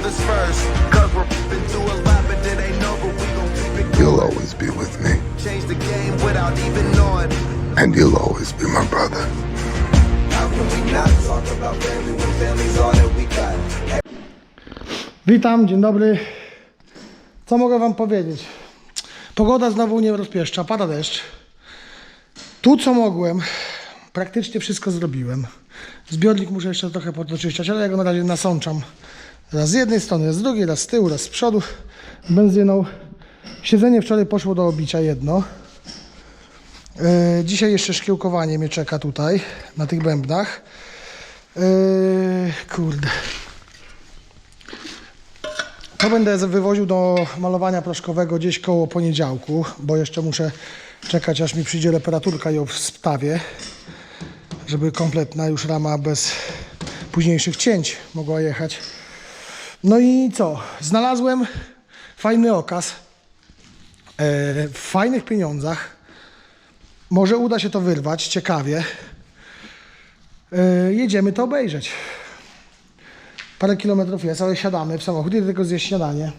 others first. Cause we're been through a lot, but it ain't over. We gon' keep it You'll always be with me, Change the game without even knowing. and you'll always be my brother. How can we not talk about family when family's all that we got? Witam, dzień dobry. Co mogę Wam powiedzieć? Pogoda znowu nie rozpieszcza, pada deszcz. Tu co mogłem, praktycznie wszystko zrobiłem. Zbiornik muszę jeszcze trochę podczyszczać, ale ja go na razie nasączam. Raz z jednej strony, raz z drugiej, raz z tyłu, raz z przodu benzyną. Siedzenie wczoraj poszło do obicia jedno. Yy, dzisiaj jeszcze szkiełkowanie mnie czeka tutaj, na tych bębnach. Yy, kurde. To będę wywoził do malowania proszkowego gdzieś koło poniedziałku, bo jeszcze muszę czekać, aż mi przyjdzie reparaturka ją wstawię, żeby kompletna już rama bez późniejszych cięć mogła jechać. No i co? Znalazłem fajny okaz e, w fajnych pieniądzach. Może uda się to wyrwać, ciekawie. E, jedziemy to obejrzeć. Parę kilometrów jest, ale siadamy w samochód i tylko zjeść śniadanie.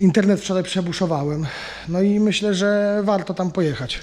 Internet wczoraj przebuszowałem. No i myślę, że warto tam pojechać.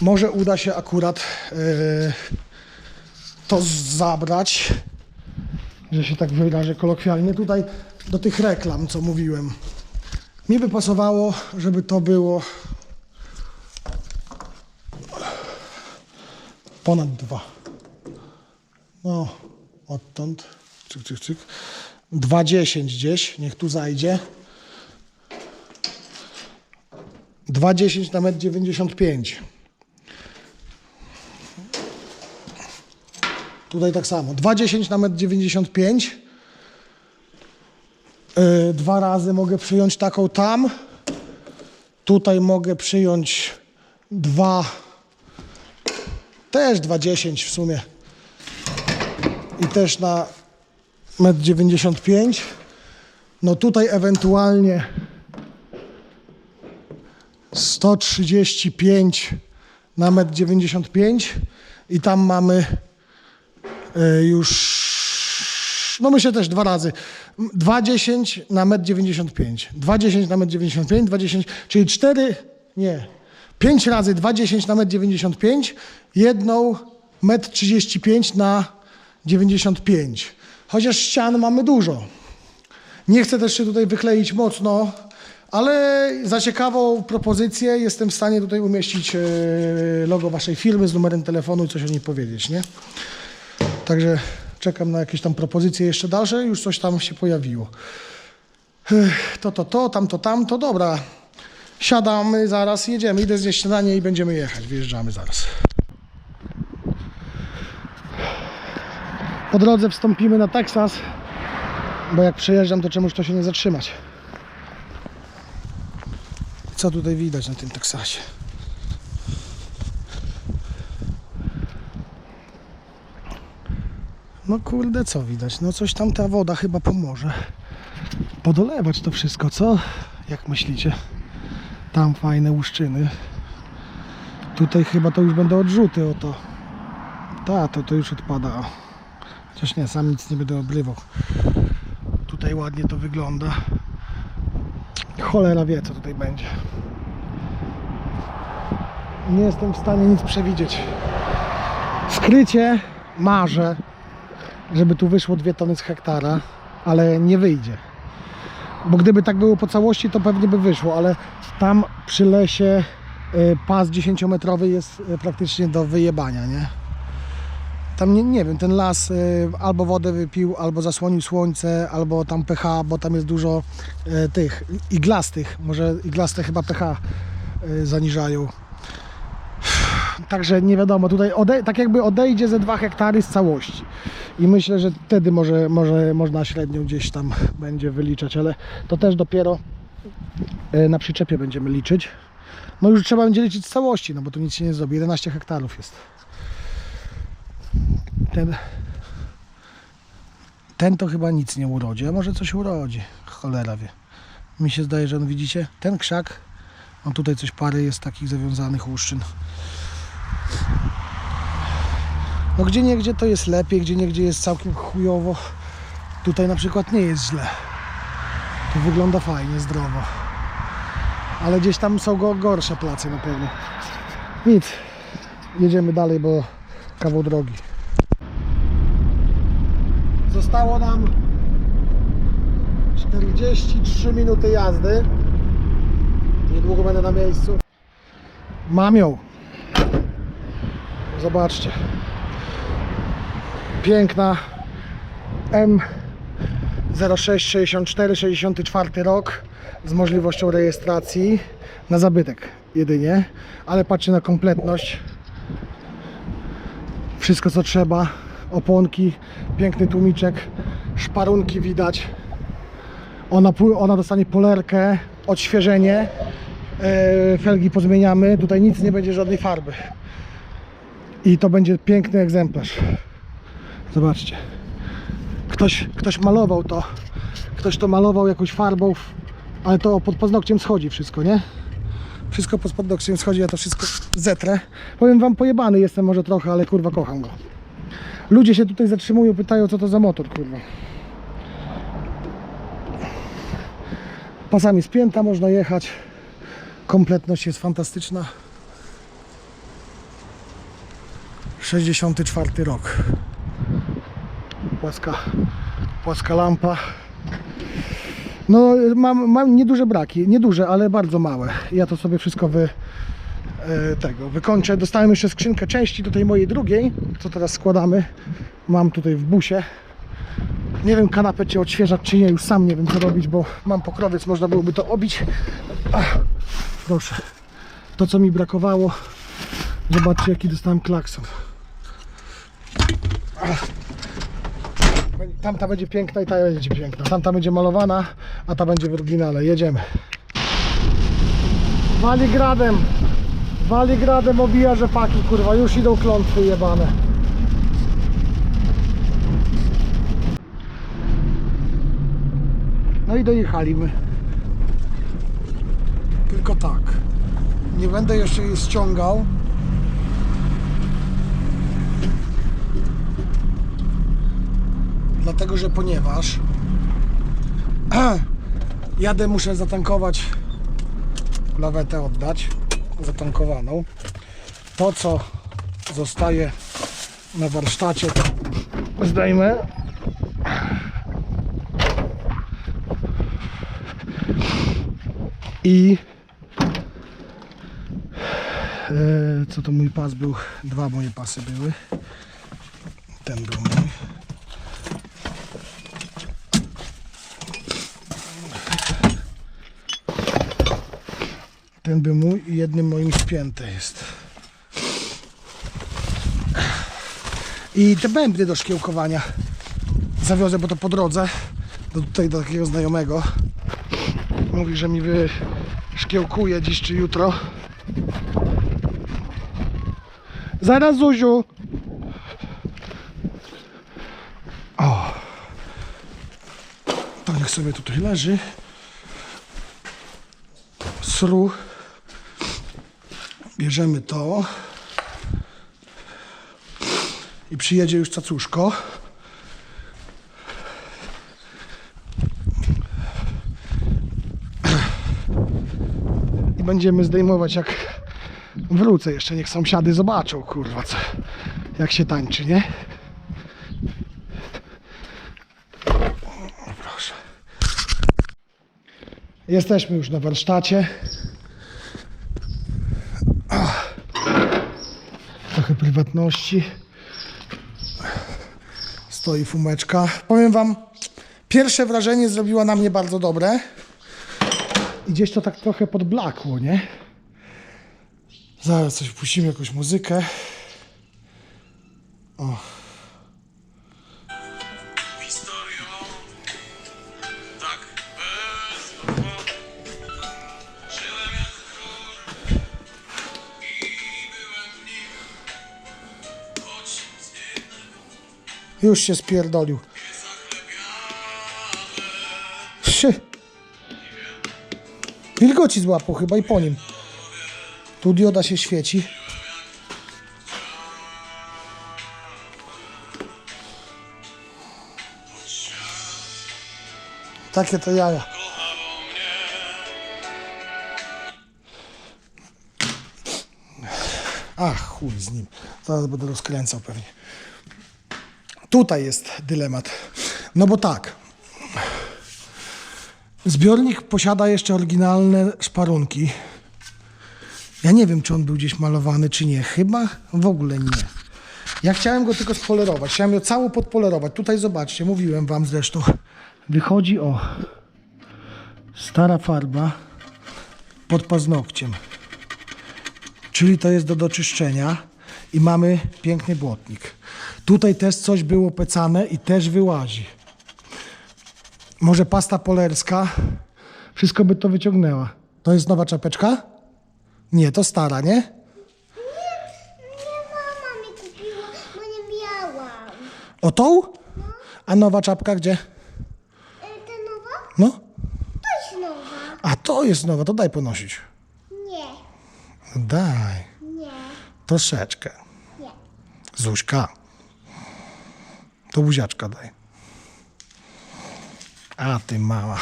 Może uda się akurat yy, to zabrać, że się tak wyrażę kolokwialnie, tutaj do tych reklam, co mówiłem. Mi by pasowało, żeby to było ponad dwa. No, odtąd. Cyk, cyk, cyk. 2,10 gdzieś, niech tu zajdzie. 2,10 na 1,95 m. Tutaj tak samo. 2,10 na 1,95 m. Yy, dwa razy mogę przyjąć taką tam. Tutaj mogę przyjąć dwa. Też 2,10 w sumie i też na 1,95 m. No tutaj ewentualnie 135 na 1,95 m i tam mamy e, już no myślę też dwa razy 2,10 na 1,95 m 2,10 na 1,95 m 2,10 czyli 4 nie 5 razy 2,10 na 1,95 m jedną 1,35 m na 95. Chociaż ścian mamy dużo. Nie chcę też się tutaj wychleić mocno, ale za ciekawą propozycję jestem w stanie tutaj umieścić e, logo waszej firmy z numerem telefonu i coś o niej powiedzieć, nie? Także czekam na jakieś tam propozycje jeszcze dalsze, już coś tam się pojawiło. To, to, to, tamto, tamto, dobra. Siadamy zaraz, jedziemy, idę zjeść śniadanie i będziemy jechać, wyjeżdżamy zaraz. Po drodze wstąpimy na Teksas, bo jak przejeżdżam, to czemuś to się nie zatrzymać. Co tutaj widać na tym Teksasie? No kurde, co widać? No coś tam ta woda chyba pomoże. Podolewać to wszystko, co? Jak myślicie? Tam fajne łuszczyny. Tutaj chyba to już będą odrzuty o to. Ta, to, to już odpada. Chociaż nie, sam nic nie będę obrywał. Tutaj ładnie to wygląda. Cholera wie, co tutaj będzie. Nie jestem w stanie nic przewidzieć. Skrycie marzę, żeby tu wyszło dwie tony z hektara, ale nie wyjdzie. Bo gdyby tak było po całości, to pewnie by wyszło, ale tam przy lesie y, pas 10-metrowy jest y, praktycznie do wyjebania, nie? Tam nie, nie wiem, ten las y, albo wodę wypił, albo zasłonił słońce, albo tam pH, bo tam jest dużo tych iglastych, może iglaste chyba pH zaniżają. Także nie wiadomo, tutaj tak jakby odejdzie ze 2 hektary z całości. I myślę, że wtedy może, może można średnią gdzieś tam będzie wyliczać, ale to też dopiero y, na przyczepie będziemy liczyć. No już trzeba będzie liczyć z całości, no bo tu nic się nie zrobi. 11 hektarów jest ten, ten to chyba nic nie urodzi, a może coś urodzi. Cholera wie. Mi się zdaje, że on widzicie, ten krzak, on tutaj coś parę jest takich zawiązanych łuszczyn. No gdzie niegdzie to jest lepiej, gdzie niegdzie jest całkiem chujowo. Tutaj na przykład nie jest źle. Tu wygląda fajnie, zdrowo. Ale gdzieś tam są go gorsze place na pewno. Nic. Jedziemy dalej, bo kawał drogi. Zostało nam 43 minuty jazdy. Niedługo będę na miejscu. Mam ją. Zobaczcie. Piękna M 0664 64 rok z możliwością rejestracji na zabytek jedynie, ale patrzcie na kompletność. Wszystko co trzeba, oponki, piękny tłumiczek, szparunki widać. Ona, ona dostanie polerkę, odświeżenie, e, felgi pozmieniamy, tutaj nic nie będzie żadnej farby. I to będzie piękny egzemplarz. Zobaczcie. Ktoś, ktoś malował to. Ktoś to malował jakąś farbą, ale to pod paznokciem schodzi wszystko, nie? Wszystko pod paznokciem schodzi, ja to wszystko zetrę. Powiem wam, pojebany jestem może trochę, ale kurwa kocham go. Ludzie się tutaj zatrzymują, pytają co to za motor, kurwa. Pasami spięta można jechać. Kompletność jest fantastyczna. 64 rok. Płaska, płaska lampa. No, mam, mam nieduże braki, nieduże, ale bardzo małe. Ja to sobie wszystko wy, e, tego wykończę. Dostałem jeszcze skrzynkę części do tej mojej drugiej, co teraz składamy. Mam tutaj w busie. Nie wiem, kanapę czy odświeżać, czy nie, już sam nie wiem co robić, bo mam pokrowiec, można byłoby to obić. Ach, proszę. To co mi brakowało. Zobaczcie jaki dostałem klakson. Tamta będzie piękna i ta będzie piękna. Tamta będzie malowana, a ta będzie w oryginale. Jedziemy. Waligradem. Waligradem obija rzepaki, kurwa. Już idą klątwy jebane. No i dojechaliśmy. Tylko tak. Nie będę jeszcze jej ściągał. Dlatego, że ponieważ jadę, muszę zatankować lawetę oddać zatankowaną. To co zostaje na warsztacie to zdejmę. I e, co to mój pas był? Dwa moje pasy były. Ten był mój. Ten był mój i jednym moim spięte jest. I te bębny do szkiełkowania zawiozę, bo to po drodze do tutaj do takiego znajomego. Mówi, że mi wyszkiełkuje dziś czy jutro. Zaraz Zuziu. O. To niech sobie tutaj leży. Sru. Bierzemy to. I przyjedzie już cacuszko. I będziemy zdejmować jak wrócę jeszcze. Niech sąsiady zobaczą, kurwa, co, jak się tańczy, nie? Proszę. Jesteśmy już na warsztacie. Ach. Trochę prywatności. Stoi fumeczka. Powiem wam, pierwsze wrażenie zrobiła na mnie bardzo dobre. I gdzieś to tak trochę podblakło, nie? Zaraz coś puścimy, jakąś muzykę. O. Już się spierdolił. Szy. Wilgoci złapał chyba i po nim. Tu dioda się świeci. Takie to jaja. Ach, chuj z nim. Zaraz będę rozkręcał pewnie. Tutaj jest dylemat. No bo tak. Zbiornik posiada jeszcze oryginalne szparunki. Ja nie wiem, czy on był gdzieś malowany, czy nie. Chyba w ogóle nie. Ja chciałem go tylko spolerować. Chciałem go cało podpolerować. Tutaj zobaczcie, mówiłem wam zresztą. Wychodzi o stara farba pod paznokciem. Czyli to jest do doczyszczenia i mamy piękny błotnik. Tutaj też coś było pecane i też wyłazi. Może pasta polerska, wszystko by to wyciągnęła. To jest nowa czapeczka? Nie, to stara, nie? Nie, mama mi kupiła, bo nie miałam. O tą? A nowa czapka gdzie? E, ta nowa? No. To jest nowa. A to jest nowa, to daj ponosić. Nie, No Daj. nie, Troszeczkę. nie. Zuśka. To buziaczka daj. A ty mała.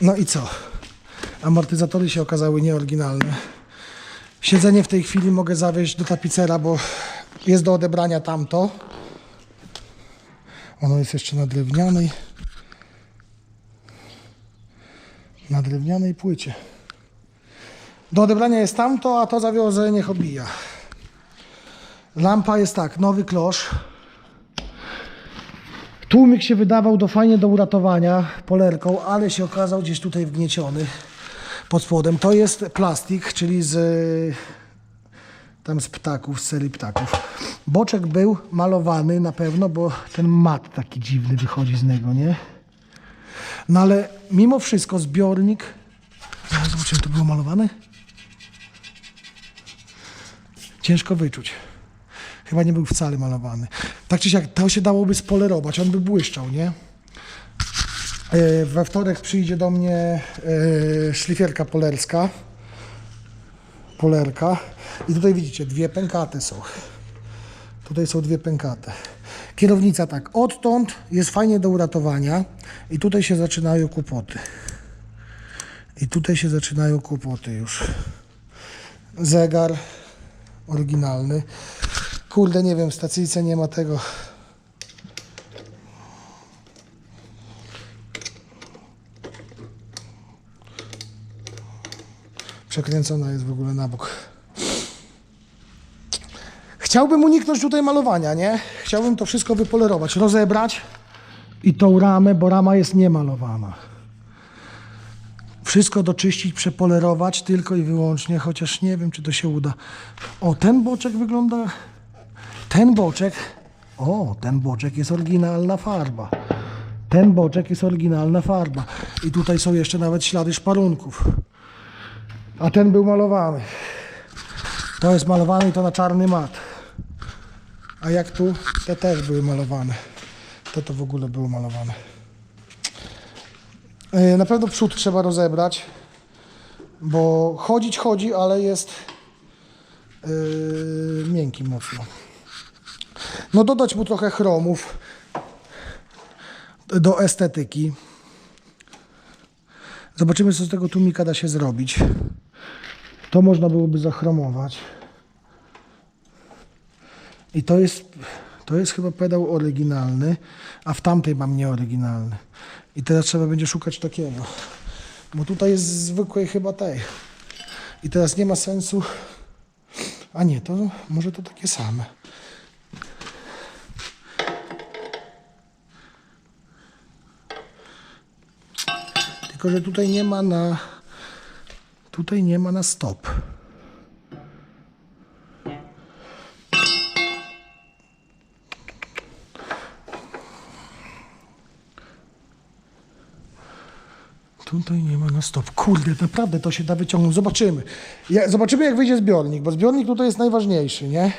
No i co? Amortyzatory się okazały nieoryginalne. Siedzenie w tej chwili mogę zawieźć do tapicera, bo jest do odebrania tamto. Ono jest jeszcze na drewnianej. Na drewnianej płycie. Do odebrania jest tamto, a to zawiozę niech obija. Lampa jest tak, nowy klosz. Tłumik się wydawał do fajnie do uratowania polerką, ale się okazał gdzieś tutaj wgnieciony pod spodem. To jest plastik, czyli z tam z ptaków, z serii ptaków. Boczek był malowany na pewno, bo ten mat taki dziwny wychodzi z niego, nie? No ale mimo wszystko zbiornik. Zaraz zobaczymy, to było malowane? Ciężko wyczuć. Chyba nie był wcale malowany. Tak czy siak, to się dałoby spolerować, on by błyszczał, nie? E, We wtorek przyjdzie do mnie e, szlifierka polerska. Polerka. I tutaj widzicie, dwie pękaty są. Tutaj są dwie pękate. Kierownica tak, odtąd jest fajnie do uratowania i tutaj się zaczynają kłopoty. I tutaj się zaczynają kłopoty już. Zegar oryginalny. Kurde, nie wiem, w stacyjce nie ma tego. Przekręcona jest w ogóle na bok. Chciałbym uniknąć tutaj malowania, nie? Chciałbym to wszystko wypolerować, rozebrać i tą ramę, bo rama jest niemalowana. Wszystko doczyścić, przepolerować tylko i wyłącznie, chociaż nie wiem, czy to się uda. O, ten boczek wygląda... Ten boczek... O, ten boczek jest oryginalna farba. Ten boczek jest oryginalna farba. I tutaj są jeszcze nawet ślady szparunków. A ten był malowany. To jest malowany i to na czarny mat. A jak tu, te też były malowane. To to w ogóle było malowane. Yy, Na pewno przód trzeba rozebrać, bo chodzić chodzi, ale jest yy, miękki mocno. No dodać mu trochę chromów do estetyki. Zobaczymy, co z tego tłumika da się zrobić. To można byłoby zachromować. I to jest, to jest chyba pedał oryginalny, a w tamtej mam nieoryginalny. I teraz trzeba będzie szukać takiego. Bo tutaj jest zwykłej chyba tej. I teraz nie ma sensu. A nie, to może to takie same. Tylko, że tutaj nie ma na. Tutaj nie ma na stop. Tutaj nie ma na stop. Kurde, naprawdę to się da wyciągnąć. Zobaczymy. Ja, zobaczymy, jak wyjdzie zbiornik, bo zbiornik tutaj jest najważniejszy, nie?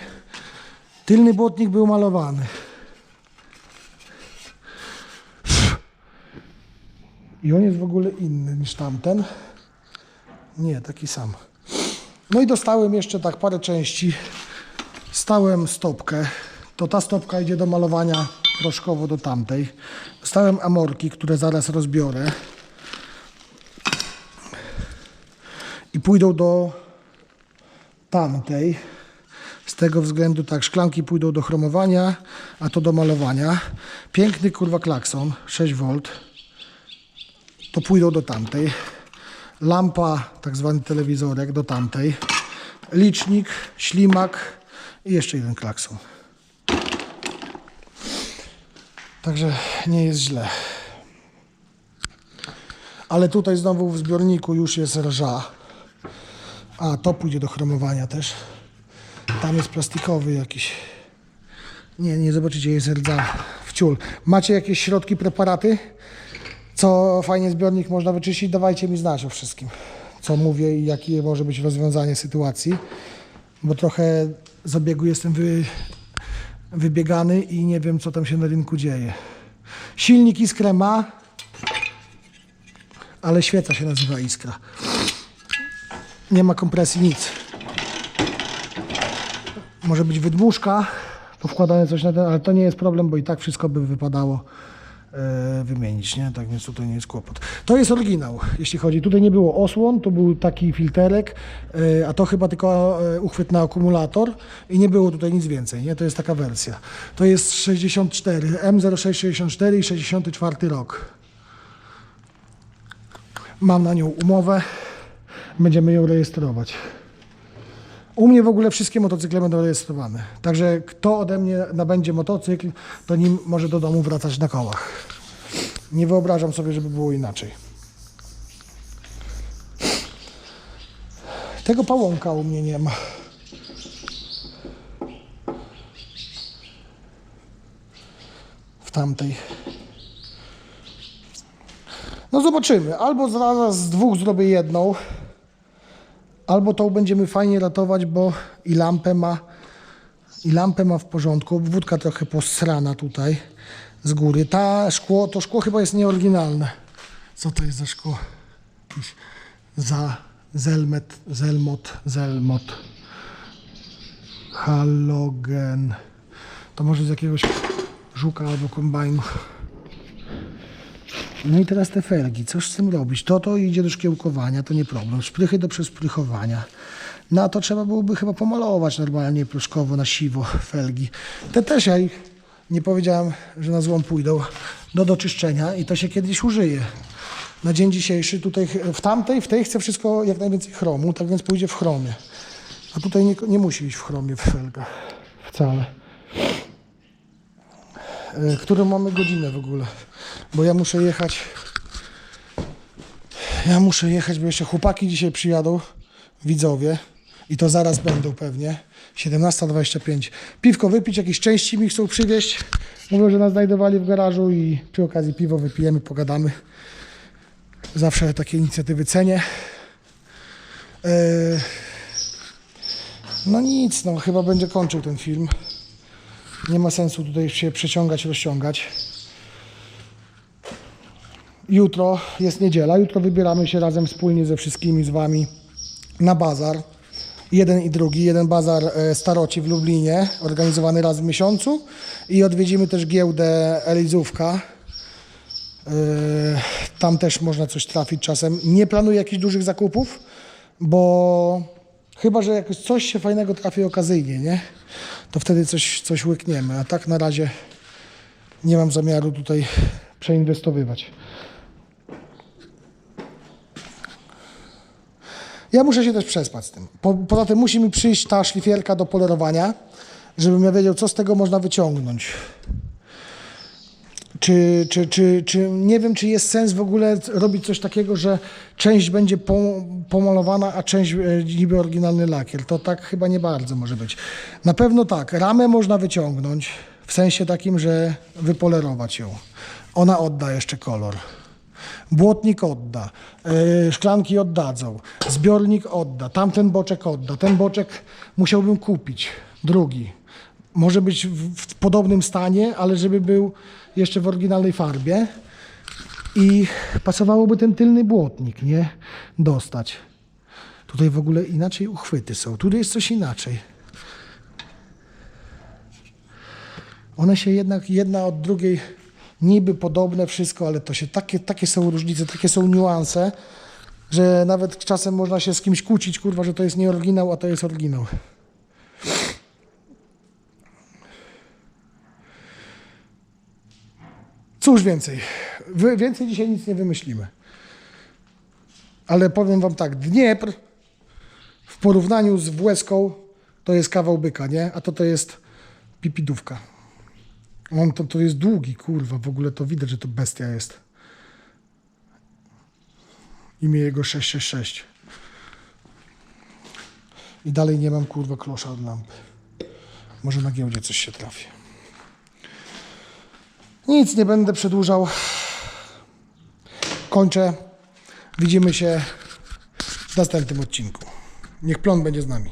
Tylny błotnik był malowany. I on jest w ogóle inny niż tamten. Nie, taki sam. No i dostałem jeszcze tak parę części. Stałem stopkę. To ta stopka idzie do malowania proszkowo do tamtej. Dostałem amorki, które zaraz rozbiorę. I pójdą do tamtej. Z tego względu tak, szklanki pójdą do chromowania, a to do malowania. Piękny kurwa klakson, 6V. To pójdą do tamtej. Lampa, tak zwany telewizorek do tamtej. Licznik, ślimak i jeszcze jeden klakson. Także nie jest źle. Ale tutaj znowu w zbiorniku już jest rża. A, to pójdzie do chromowania też. Tam jest plastikowy jakiś. Nie, nie zobaczycie, jest rdza w ciul. Macie jakieś środki, preparaty? Co fajnie zbiornik można wyczyścić? Dawajcie mi znać o wszystkim. Co mówię i jakie może być rozwiązanie sytuacji. Bo trochę z obiegu jestem wy, wybiegany i nie wiem, co tam się na rynku dzieje. Silnik Iskrę ma, ale świeca się nazywa Iskra. Nie ma kompresji, nic. Może być wydmuszka, powkładane coś na ten, ale to nie jest problem, bo i tak wszystko by wypadało wymienić, nie? Tak więc tutaj nie jest kłopot. To jest oryginał, jeśli chodzi. Tutaj nie było osłon, to był taki filterek, e, a to chyba tylko e, uchwyt na akumulator i nie było tutaj nic więcej, nie? To jest taka wersja. To jest 64, M0664 i 64 rok. Mam na nią umowę, będziemy ją rejestrować. U mnie w ogóle wszystkie motocykle będą rejestrowane. Także kto ode mnie nabędzie motocykl, to nim może do domu wracać na kołach. Nie wyobrażam sobie, żeby było inaczej. Tego pałąka u mnie nie ma. W tamtej. No zobaczymy. Albo zaraz z dwóch zrobię jedną, albo tą będziemy fajnie ratować, bo i lampę ma, i lampę ma w porządku. Wódka trochę posrana tutaj z góry. Ta szkło, to szkło chyba jest nieoryginalne. Co to jest za szkło? Jakiś za zelmet, zelmot, zelmot. Halogen. To może z jakiegoś żuka albo kombajnu. No i teraz te felgi, coś z tym robić? To to idzie do szkiełkowania, to nie problem. Szprychy do przesprychowania. Na to trzeba byłoby chyba pomalować normalnie proszkowo, na siwo felgi. Te też ja ich nie powiedziałem, że na złom pójdą do doczyszczenia i to się kiedyś użyje. Na dzień dzisiejszy tutaj, w tamtej, w tej chcę wszystko jak najwięcej chromu, tak więc pójdzie w chromie. A tutaj nie, nie musi iść w chromie w felgach. Wcale. E, Którą mamy godzinę w ogóle? Bo ja muszę jechać. Ja muszę jechać, bo jeszcze chłopaki dzisiaj przyjadą, widzowie. I to zaraz będą pewnie. 17.25. Piwko wypić, jakieś części mi chcą przywieźć. Mówią, że nas znajdowali w garażu i przy okazji piwo wypijemy, pogadamy. Zawsze takie inicjatywy cenię. E, No nic, no chyba będzie kończył ten film. Nie ma sensu tutaj się przeciągać, rozciągać. Jutro jest niedziela. Jutro wybieramy się razem wspólnie ze wszystkimi z Wami na bazar. Jeden i drugi. Jeden bazar e, staroci w Lublinie, organizowany raz w miesiącu. I odwiedzimy też giełdę Elizówka. E, Tam też można coś trafić czasem. Nie planuję jakichś dużych zakupów, bo chyba, że jakoś coś się fajnego trafi okazyjnie, nie? To wtedy coś, coś łykniemy. A tak na razie nie mam zamiaru tutaj przeinwestowywać. Ja muszę się też przespać z tym. Po, poza tym musi mi przyjść ta szlifierka do polerowania, żebym ja wiedział, co z tego można wyciągnąć. Czy, czy, czy, czy nie wiem, czy jest sens w ogóle robić coś takiego, że część będzie po, pomalowana, a część e, niby oryginalny lakier. To tak chyba nie bardzo może być. Na pewno tak, ramę można wyciągnąć w sensie takim, że wypolerować ją. Ona odda jeszcze kolor. Błotnik odda, yy, szklanki oddadzą, zbiornik odda, tamten boczek odda. Ten boczek musiałbym kupić, drugi. Może być w, w podobnym stanie, ale żeby był jeszcze w oryginalnej farbie. I pasowałoby ten tylny błotnik, nie? Dostać. Tutaj w ogóle inaczej uchwyty są. Tutaj jest coś inaczej. One się jednak jedna od drugiej niby podobne wszystko, ale to się takie, takie są różnice, takie są niuanse, że nawet czasem można się z kimś kłócić, kurwa, że to jest nie oryginał, a to jest oryginał. Cóż więcej, Wy, więcej dzisiaj nic nie wymyślimy. Ale powiem wam tak, Dniepr w porównaniu z Włeską to jest kawał byka, nie? A to to jest pipidówka. On to, to jest długi, kurwa, w ogóle to widać, że to bestia jest. Imię jego 666. I dalej nie mam, kurwa, klosza od lampy. Może na giełdzie coś się trafi. Nic, nie będę przedłużał. Kończę. Widzimy się w następnym odcinku. Niech plon będzie z nami.